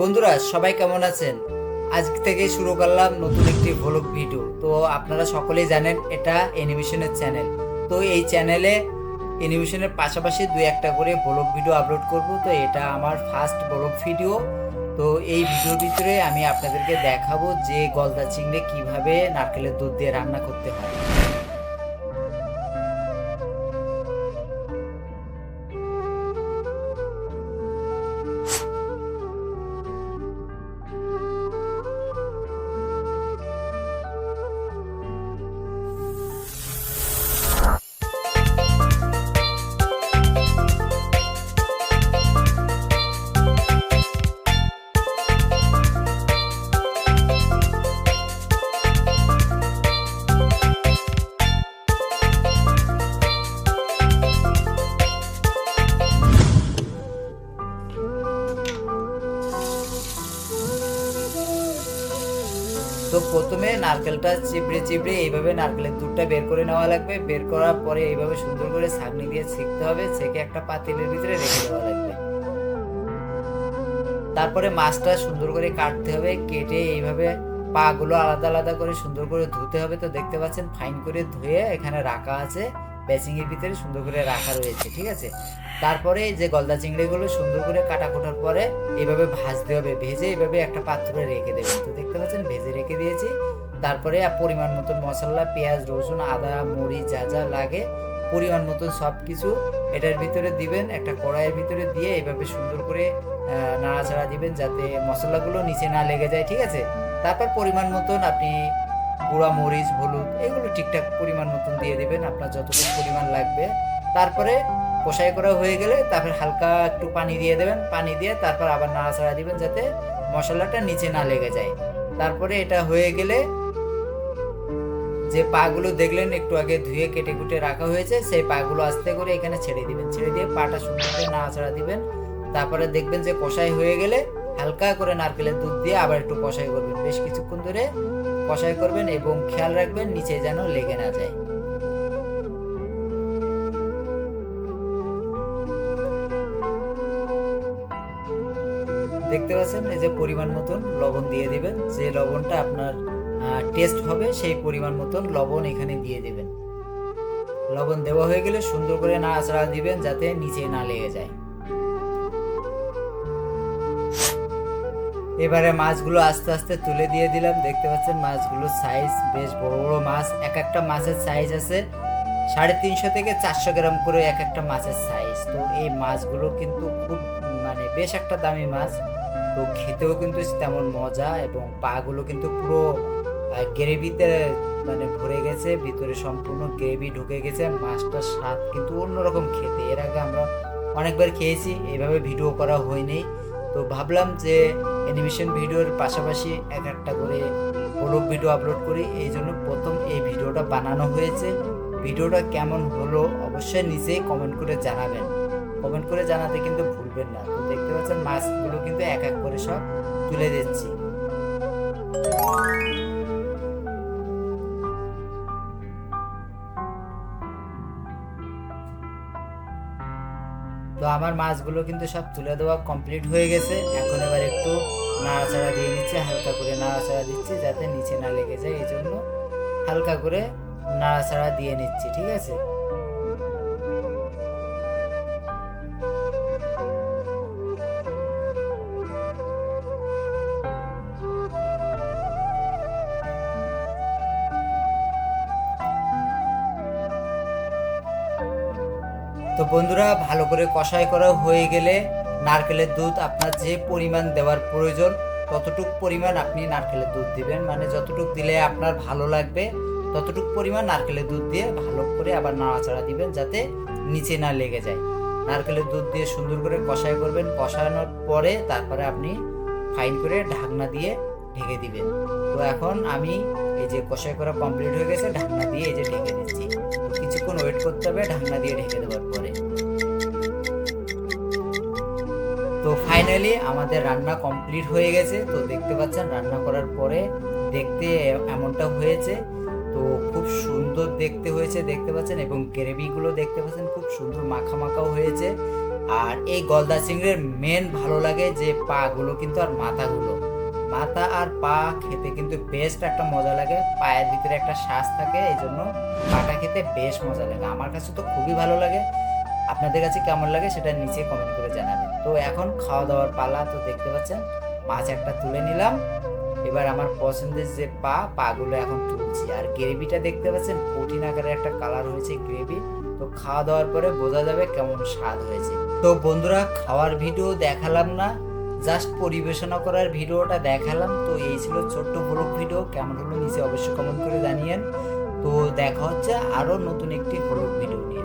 বন্ধুরা, সবাই কেমন আছেন? আজ থেকে শুরু করলাম নতুন একটি ভ্লগ ভিডিও তো আপনারা সকলেই জানেন, এটা অ্যানিমেশনের চ্যানেল তো এই চ্যানেলে অ্যানিমেশনের পাশাপাশি দুই একটা করে ব্লগ ভিডিও আপলোড করব। তো এটা আমার ফার্স্ট ব্লগ ভিডিও তো এই ভিডিওর ভিতরে আমি আপনাদেরকে দেখাবো যে গলদা চিংড়ি কীভাবে নারকেলের দুধ দিয়ে রান্না করতে হয়। তো প্রথমে নারকেলটা চিপড়ে চিপড়ে এইভাবে নারকেলের দুধটা বের করে নেওয়া লাগবে। বের করার পরে এইভাবে সুন্দর করে ছাঁকনি দিয়ে ছেঁকতে হবে। ছেঁকে একটা পাতিলের ভিতরে রেখে দেওয়া লাগবে। তারপরে মাছটা সুন্দর করে কাটতে হবে, কেটে এইভাবে পাগুলো আলাদা আলাদা করে সুন্দর করে ধুতে হবে। তো দেখতে পাচ্ছেন ফাইন করে ধুয়ে এখানে রাখা আছে। এর ভিতরে সুন্দর করে রাখা রয়েছে, ঠিক আছে? তারপরে যে গলদা চিংড়িগুলো সুন্দর করে কাটা কোটার পরে এইভাবে ভাজতে হবে, ভেজে এইভাবে একটা পাত্রে রেখে দেবেন। তো দেখতে পাচ্ছেন, ভেজে রেখে দিয়েছি। তারপরে পরিমাণ মতন মশলা, পেঁয়াজ, রসুন, আদা, মরিচ, যা যা লাগে, পরিমাণ মতন সব কিছু এটার ভিতরে দিবেন, একটা কড়াইয়ের ভিতরে দিয়ে এইভাবে সুন্দর করে নাড়াচাড়া দিবেন যাতে মশলাগুলো নিচে না লেগে যায়, ঠিক আছে? তারপর পরিমাণ মতন আপনি গুঁড়া, মরিচ, হলুদ এগুলো ঠিকঠাক পরিমাণ মতন দিয়ে দিবেন। আপনার যতটুকু পরিমাণ লাগবে। তারপরে কষাই করা হয়ে গেলে তারপর হালকা একটু পানি দিয়ে দেবেন। পানি দিয়ে তারপর আবার নাড়াচাড়া দিবেন যাতে মশলাটা নিচে না লেগে যায়। তারপরে এটা হয়ে গেলে যে পাগুলো দেখলেন একটু আগে ধুয়ে কেটে কুটে রাখা হয়েছে, সেই পাগুলো আস্তে করে এখানে ছেড়ে দিবেন। ছেড়ে দিয়ে পাটা সুন্দর করে নাড়াচাড়া দিবেন। তারপরে দেখবেন যে কষাই হয়ে গেলে হালকা করে নারকেলের দুধ দিয়ে আবার একটু কষাই করবেন। বেশ কিছুক্ষণ ধরে কষাই করবেন এবং খেয়াল রাখবেন নিচে যেন লেগে না যায়। দেখতে পাচ্ছেন এই যে পরিমাণ মতন লবণ দিয়ে দিবেন। যে লবণটা আপনার টেস্ট হবে, সেই পরিমাণ মতন লবণ এখানে দিয়ে দিবেন। লবণ দেওয়া হয়ে গেলে সুন্দর করে নাড়াচাড়া দিবেন যাতে নিচে না লেগে যায়। এবারে মাছগুলো আস্তে আস্তে তুলে দিয়ে দিলাম। দেখতে পাচ্ছেন মাছগুলোর সাইজ বেশ বড় বড় মাছ। এক একটা মাছের সাইজ আছে সাড়ে তিনশো থেকে চারশো গ্রাম করে এক একটা মাছের সাইজ তো এই মাছগুলো কিন্তু খুব মানে বেশ একটা দামি মাছ। তো খেতেও কিন্তু তেমন মজা এবং পাগুলো কিন্তু পুরো গ্রেভিতে মানে ভরে গেছে। ভিতরে সম্পূর্ণ গ্রেভি ঢুকে গেছে। মাছটার স্বাদ কিন্তু অন্যরকম খেতে। এর আগে আমরা অনেকবার খেয়েছি। এইভাবে ভিডিও করা হয়নি। তো ভাবলাম যে অ্যানিমেশন ভিডিওর পাশাপাশি এক একটা করে ব্লগ ভিডিও আপলোড করি। এই জন্য প্রথম এই ভিডিওটা বানানো হয়েছে। ভিডিওটা কেমন হলো অবশ্যই নিজেই কমেন্ট করে জানাবেন। কমেন্ট করে জানাতে কিন্তু ভুলবেন না। তো দেখতে পাচ্ছেন মাস্কগুলো কিন্তু এক এক করে সব তুলে দিচ্ছি। আমার মাছগুলো কিন্তু সব তুলে দেওয়া কমপ্লিট হয়ে গেছে। এখন এবার একটু নাড়াচাড়া দিয়ে নিচ্ছে, হালকা করে নাড়াচাড়া দিচ্ছি যাতে নিচে না লেগে যায় এই জন্য হালকা করে নাড়াচাড়া দিয়ে নিচ্ছি, ঠিক আছে? তো বন্ধুরা, ভালো করে কষাই করা হয়ে গেলে নারকেলের দুধ আপনার যে পরিমাণ দেওয়ার প্রয়োজন, ততটুক পরিমাণ আপনি নারকেলের দুধ দিবেন। মানে যতটুক দিলে আপনার ভালো লাগবে, ততটুক পরিমাণ নারকেলের দুধ দিয়ে ভালো করে আবার নাড়াচাড়া দিবেন যাতে নিচে না লেগে যায়। নারকেলের দুধ দিয়ে সুন্দর করে কষাই করবেন। কষানোর পরে তারপরে আপনি ফাইন করে ঢাকনা দিয়ে ঢেকে দিবেন। তো এখন আমি এই যে কষাই করা কমপ্লিট হয়ে গেছে, ঢাকনা দিয়ে এই যে ঢেকে দিচ্ছি। কিছুক্ষণ ওয়েট করতে হবে, ঢাকনা দিয়ে ঢেকে দেওয়ার পরে। তো ফাইনালি আমাদের রান্না কমপ্লিট হয়ে গেছে। তো দেখতে পাচ্ছেন, রান্না করার পরে দেখতে এমনটা হয়েছে। তো খুব সুন্দর দেখতে হয়েছে, দেখতে পাচ্ছেন, এবং গ্রেভিগুলো দেখতে পাচ্ছেন, খুব সুন্দর মাখা মাখাও হয়েছে। আর এই গলদা চিংড়ির মেন ভালো লাগে যে পাগুলো কিন্তু আর মাথাগুলো। মাথা আর পা খেতে কিন্তু বেস্ট একটা মজা লাগে, পায়ের ভিতরে একটা শ্বাস থাকে, এই জন্য পাটা খেতে বেশ মজা লাগে। আমার কাছে তো খুবই ভালো লাগে। আপনাদের কাছে কেমন লাগে সেটা নিচে কমেন্ট করে জানাবেন। তো এখন খাওয়া দাওয়ার পালা তো দেখতে পাচ্ছেন, মাছ একটা তুলে নিলাম। এবার আমার পছন্দের যে পা, পাগুলো এখন তুলছি। আর গ্রেভিটা দেখতে পাচ্ছেন, কঠিন আকারের একটা কালার হয়েছে গ্রেভি তো খাওয়া দাওয়ার পরে বোঝা যাবে কেমন স্বাদ হয়েছে। তো বন্ধুরা, খাওয়ার ভিডিও দেখালাম না। জাস্ট পরিবেশনা করার ভিডিওটা দেখালাম। তো এই ছিল ছোট্ট ব্লগ ভিডিও কেমন হলো নিচে অবশ্যই কমেন্ট করে জানিয়েন। তো দেখা হচ্ছে আরও নতুন একটি ব্লগ ভিডিও নিয়ে।